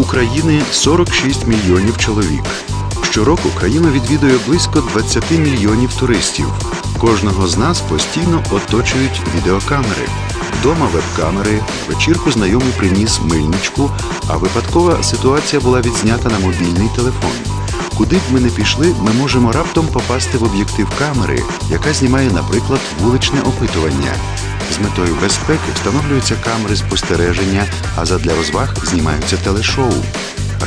України 46 мільйонів чоловік. Щороку країну відвідує близько 20 мільйонів туристів. Кожного з нас постійно оточують відеокамери. Вдома веб-камери, вечірку знайомий приніс мильничку, а випадкова ситуація була відзнята на мобільний телефон. Куди б ми не пішли, ми можемо раптом попасти в об'єктив камери, яка знімає, наприклад, вуличне опитування. Метою безпеки встановлюються камери спостереження, а задля розваг знімаються телешоу.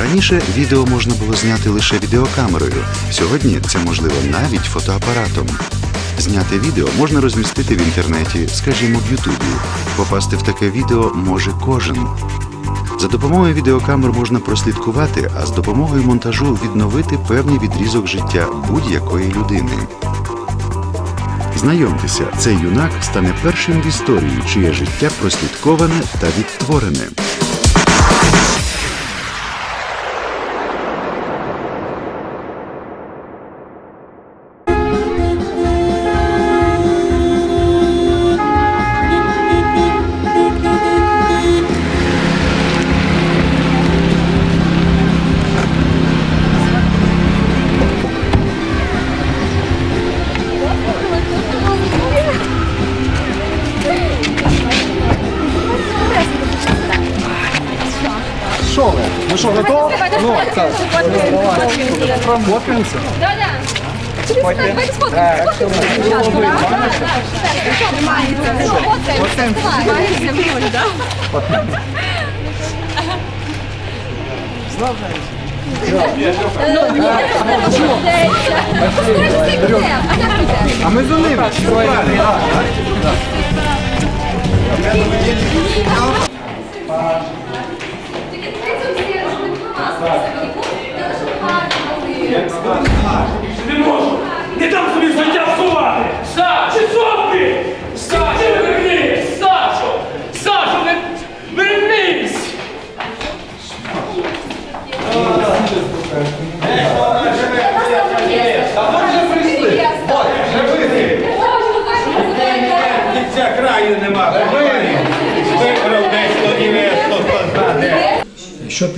Раніше відео можна було зняти лише відеокамерою. Сьогодні це можливо навіть фотоапаратом. Зняте відео можна розмістити в інтернеті, скажімо, в Ютубі. Попасти в таке відео може кожен. За допомогою відеокамер можна прослідкувати, а з допомогою монтажу відновити певний відрізок життя будь-якої людини. Знайомтеся, цей юнак стане першим в історії, чиє життя прослідковане та відтворене. Що, готові? Ну, так. Фоткаємося? А ми за ними. Не можу! Не дам собі життя в Саш!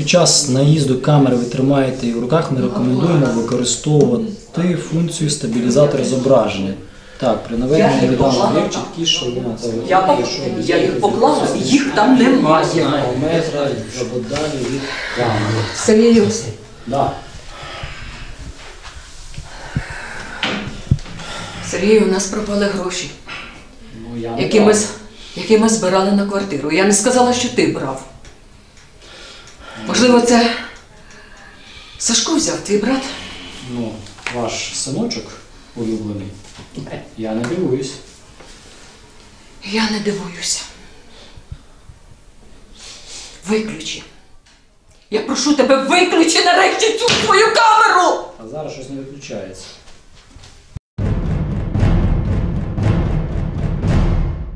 Під час наїзду камери ви тримаєте її в руках, ми рекомендуємо використовувати функцію стабілізатора зображення. Так, при наведенні невідомих є чіткіше вона Я, пок- я їх поклала, їх там немає. метра або далі від камери. Сергію, Да. Сергію, у нас пропали гроші, Ну, я не які ми, брав. з- які ми збирали на квартиру. Я не сказала, що ти брав. Можливо, це Сашко взяв, твій брат? Ну, ваш синочок улюблений. Я не дивуюсь. Я не дивуюся. Виключи. Я прошу тебе, виключи нарешті цю твою камеру! А зараз щось не виключається.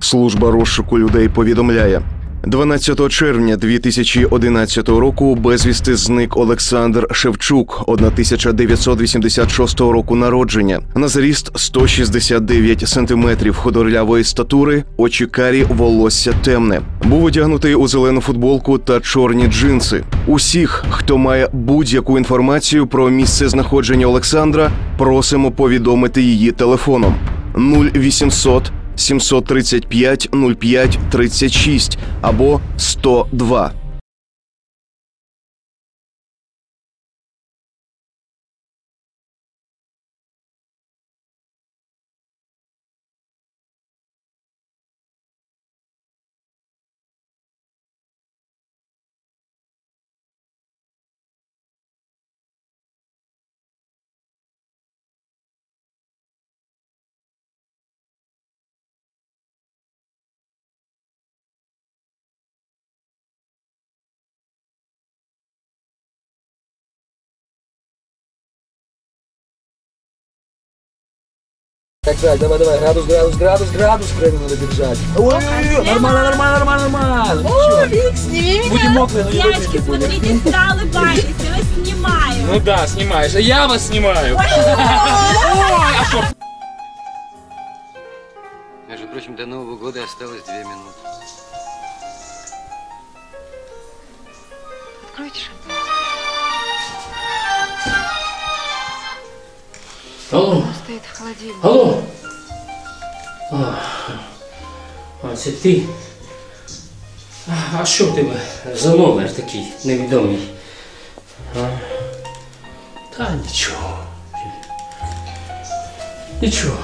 Служба розшуку людей повідомляє. 12 червня 2011 року безвісти зник Олександр Шевчук, 1986 року народження, на зріст 169 сантиметрів худорлявої статури, очі карі, волосся темне. Був одягнутий у зелену футболку та чорні джинси. Усіх, хто має будь-яку інформацію про місце знаходження Олександра, просимо повідомити її телефоном 0800 735 05 36 або 102. Так, так, давай, давай, градус, градус, градус, градус, правильно надо держать. Ой, нормально, нормально, нормально, нормально. О, Вик, сними меня. Будем мокрые, но не Девочки, смотрите, всегда улыбайтесь, я вас снимаю. Ну да, снимаешь. А я вас снимаю. Между прочим, до Нового года осталось две минуты. Откройте же. Алло, Стоит в холодильнике. алло. А, а це ти? А, А що в тебе за номер такий невідомий? А? Та нічого. Нічого.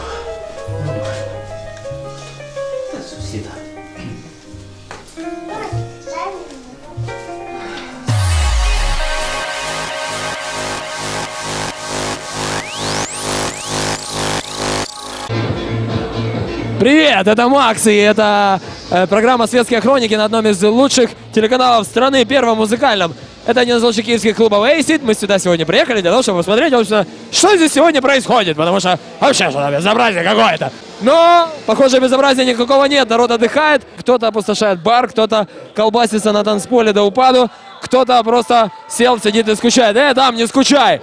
Привет, это Макс, и это э, программа «Светские хроники» на одном из лучших телеканалов страны, первом музыкальном. Это один из лучших киевских клубов «Эйсид». Мы сюда сегодня приехали для того, чтобы посмотреть, собственно, что здесь сегодня происходит, потому что вообще что-то безобразие какое-то. Но, похоже, безобразия никакого нет, народ отдыхает, кто-то опустошает бар, кто-то колбасится на танцполе до упаду, кто-то просто сел, сидит и скучает. Э, там, не скучай!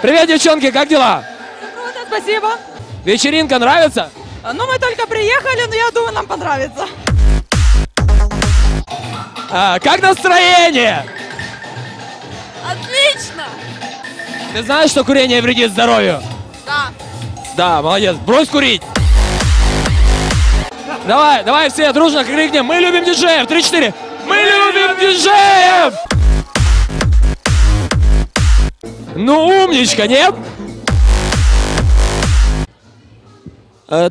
Привет, девчонки, как дела? Круто, спасибо. Вечеринка нравится? Ну, мы только приехали, но я думаю, нам понравится. А, как настроение? Отлично. Ты знаешь, что курение вредит здоровью? Да. Да, молодец. Брось курить. Давай, давай все дружно крикнем. Мы любим диджеев. Три-четыре. Мы любим диджеев! Ну, умничка, нет?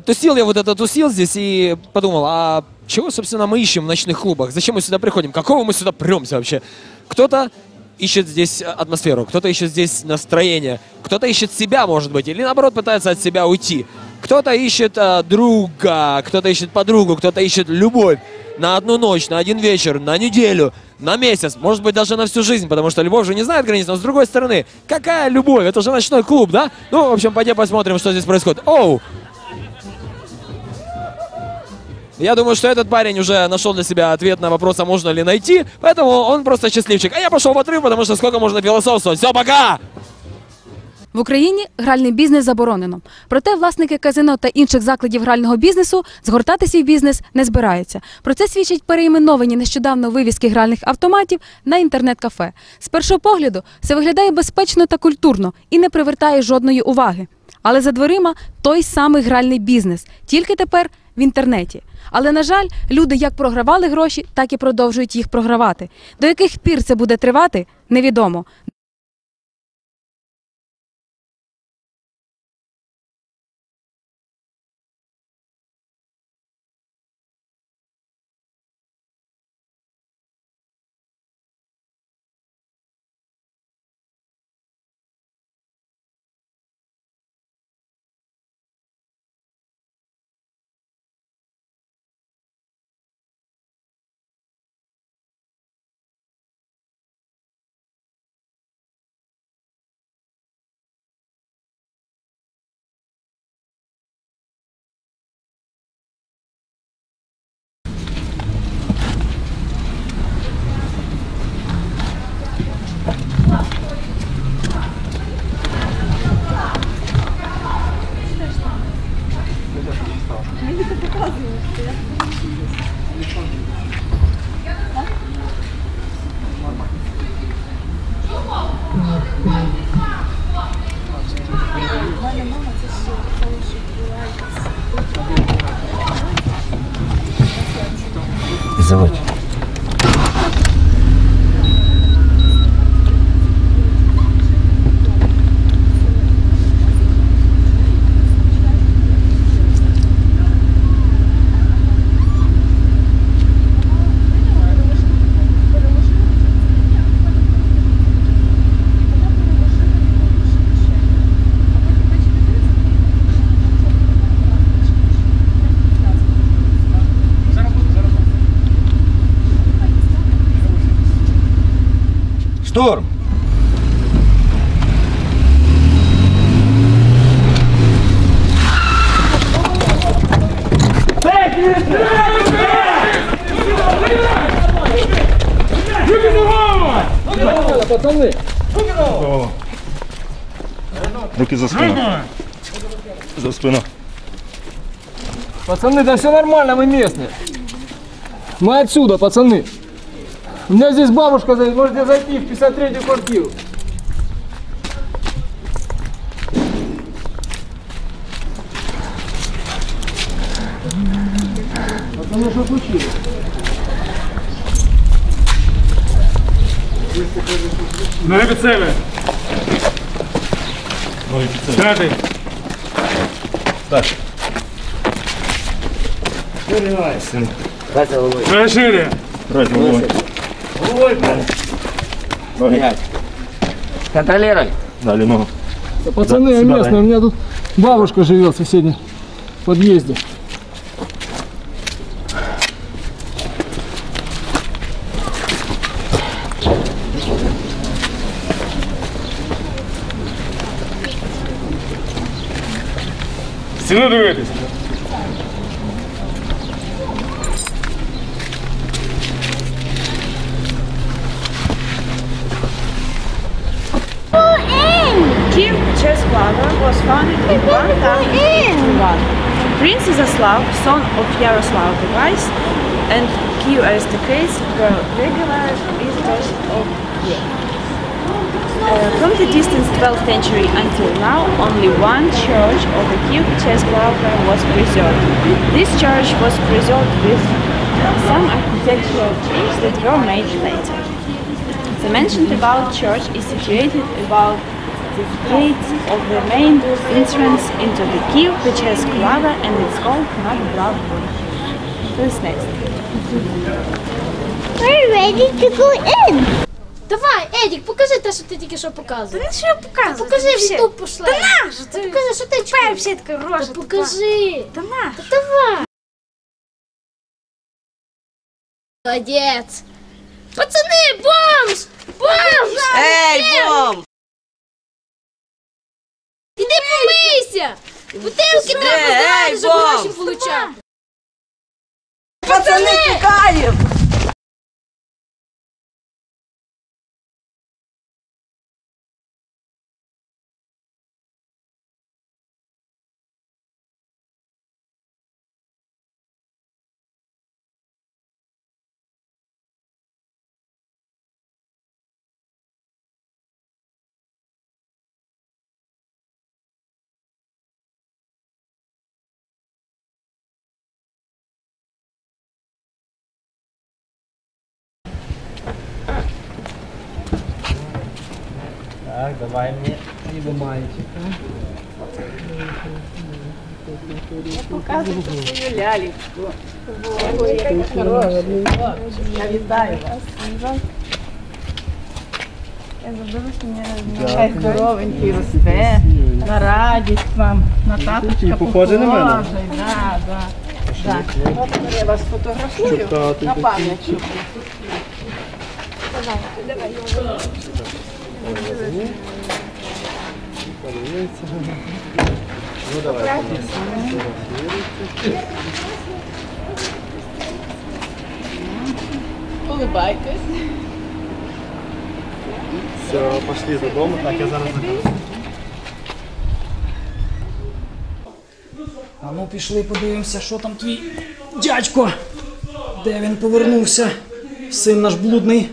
Тусил я вот это тусил здесь и подумал, а чего, собственно, мы ищем в ночных клубах? Зачем мы сюда приходим? Какого мы сюда премся вообще? Кто-то ищет здесь атмосферу, кто-то ищет здесь настроение, кто-то ищет себя, может быть, или наоборот пытается от себя уйти. Кто-то ищет э, друга, кто-то ищет подругу, кто-то ищет любовь на одну ночь, на один вечер, на неделю, на месяц, может быть, даже на всю жизнь, потому что любовь же не знает границ, но с другой стороны, какая любовь? Это же ночной клуб, да? Ну, в общем, пойдем посмотрим, что здесь происходит. Оу! Я думаю, что этот парень уже нашел для себя ответ на вопрос, а можно ли найти, поэтому он просто счастливчик. А я пошел в отрыв, потому что сколько можно философствовать. Все, пока! В Україні гральний бізнес заборонено. Проте власники казино та інших закладів грального бізнесу згортати свій бізнес не збираються. Про це свідчать переіменовані нещодавно вивіски гральних автоматів на інтернет-кафе. З першого погляду все виглядає безпечно та культурно і не привертає жодної уваги. Але за дверима той самий гральний бізнес, тільки тепер в інтернеті. Але на жаль, люди як програвали гроші, так і продовжують їх програвати. До яких пір це буде тривати, невідомо. Заводь. Шторм! Пацаны! Руки за спину. За спину. Пацаны, да все нормально, мы местные. Мы отсюда, пацаны. У меня здесь бабушка, зайдет, можете зайти в 53-ю квартиру. Пацаны, что случилось? На епіцемі. П'ятий. Так. Давай шире. Брать головой. Ноги. Контролируй. Дали ногу. Пацаны, я Сюда местный, дай. у меня тут бабушка живет в соседнем подъезде. Стіну дивитись. Prince Zaslav, son of Yaroslav the Wise, and Kiev aristocrats were regular visitors of Kiev. Uh, from the distant 12th century until now, only one church of the Kiev Czesława was preserved. This church was preserved with some architectural changes that were made later. The mentioned about church is situated about the gate of the main entrance into the Kiev Pechesklava and it's called Nadbrav. Who's next? We're ready to go in. Давай, Едік, покажи те, що ти тільки що показував. Та що я показую? Покажи в Ютуб пошли. Та нащо? Та покажи, що ти чуєш. Перші така рожа. Та покажи. Та нащо? Та давай. Молодець. Пацани, бомж! Бомж! Ей, бомж! Іди помийся! Бутилки треба здавати, щоб гроші получати. Пацани, тікаємо! Так, давай мне либо мальчик. Показуйте свою лялечку. Я вітаю вас. Я забула, що мене Хай здоровенький росте. На радість вам. На таточка похоже на мене? Да, да. Да. От я вас фотографую на пам'ять. Щоб Улыбайтесь. Все, пошли додому. Так, я зараз А ну пішли подивимося, що там твій дядько. Де він повернувся? Син наш блудний.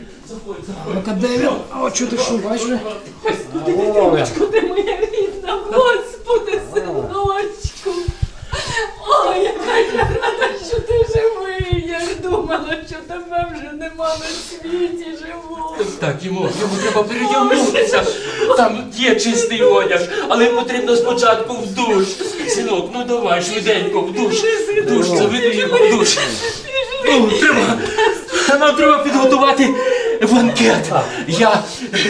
А Ну-ка, де він? А от чого ти що, бачиш? Господи, моя рідна, Господи, синочку. Ой, яка я рада, що ти живий. Я ж думала, що тебе вже нема на світі живого. Так, йому, йому треба передягнутися. Там є чистий одяг, але потрібно спочатку в душ. Синок, ну давай, швиденько, в душ. В душ, заведи його в душ. Ну, треба, нам треба підготувати банкет. Я,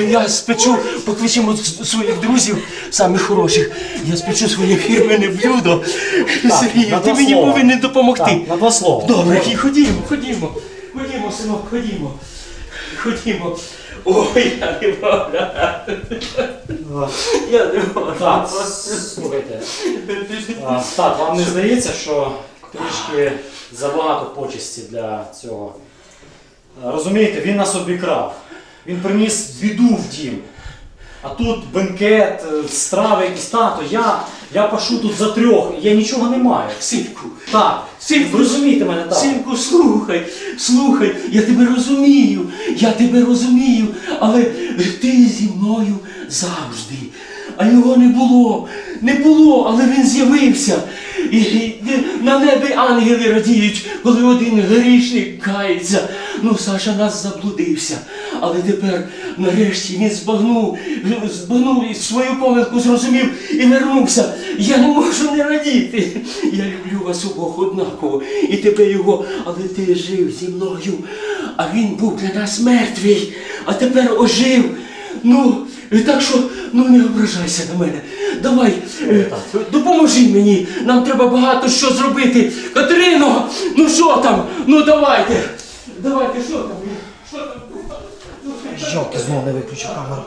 я спечу, покличемо своїх друзів, самих хороших. Я спечу своє фірменне блюдо. Сергій, ти мені повинен допомогти. Так, на два слова. Добре, ходімо, ходімо. Ходімо, синок, ходімо. Ходімо. Ой, я не можу. Я не можу. Так, слухайте. Так, вам не здається, що трішки забагато почесті для цього. Розумієте, він нас обікрав. Він приніс біду в дім. А тут бенкет, е, страви якісь тато. Я, я пашу тут за трьох, я нічого не маю. Синку, Так, Синку, зрозумійте мене так. синку, слухай, слухай, я тебе розумію, я тебе розумію, але ти зі мною завжди. А його не було, не було, але він з'явився. І, і на небі ангели радіють, коли один грішник кається. Ну, Саша нас заблудився. Але тепер нарешті він збагнув, збагнув свою помилку зрозумів і вернувся. Я не можу не радіти. Я люблю вас обох однаково. І тебе його, але ти жив зі мною. А він був для нас мертвий, а тепер ожив. Ну, так що, ну не ображайся на мене. Давай, е, допоможи мені. Нам треба багато що зробити. Катерино, ну що там? Ну давайте. Давайте, що там? Що там? Жовки знову не виключив камеру.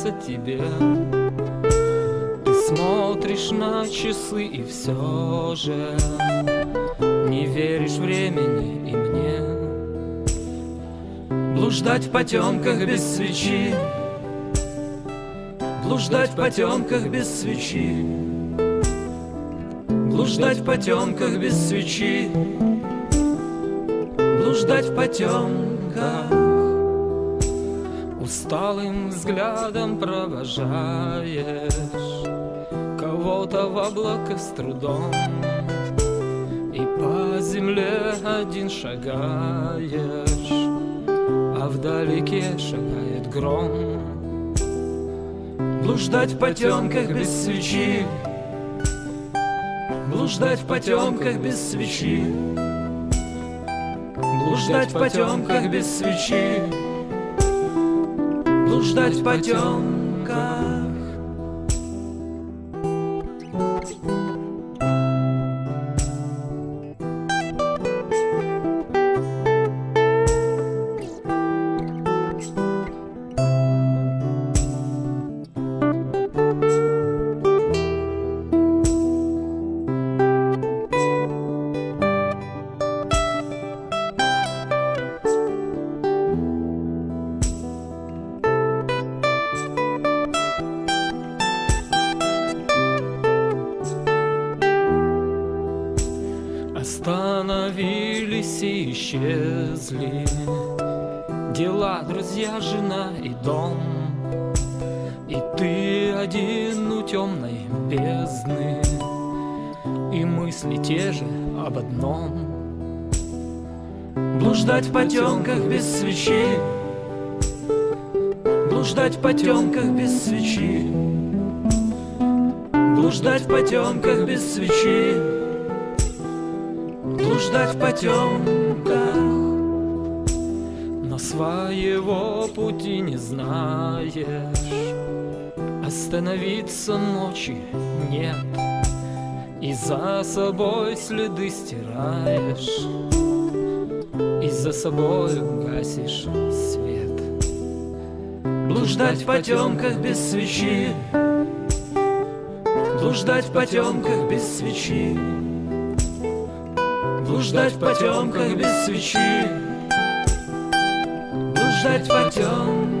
Разница тебе? Ты смотришь на часы и все же Не веришь времени и мне. Блуждать в потемках без свечи. Блуждать в потемках без свечи. Блуждать в потемках без свечи. Блуждать в потемках Усталым взглядом провожаешь Кого-то в облако с трудом И по земле один шагаешь А вдалеке шагает гром. Блуждать в потемках без свечи Блуждать в потемках без свечи Блуждать в потемках без свечи Блуждать в потемках Остановились и исчезли. Дела, друзья, жена и дом. И ты один у темной бездны. И мысли те же об одном. Блуждать в потемках без свечи. Блуждать в потемках без свечи. Блуждать в потемках без свечи блуждать в потемках Но своего пути не знаешь. Остановиться ночи нет. И за собой следы стираешь. И за собой гасишь свет. Блуждать в потемках без свечи. Блуждать в потемках без свечи Блуждать в потемках без свечи. Блуждать в потемках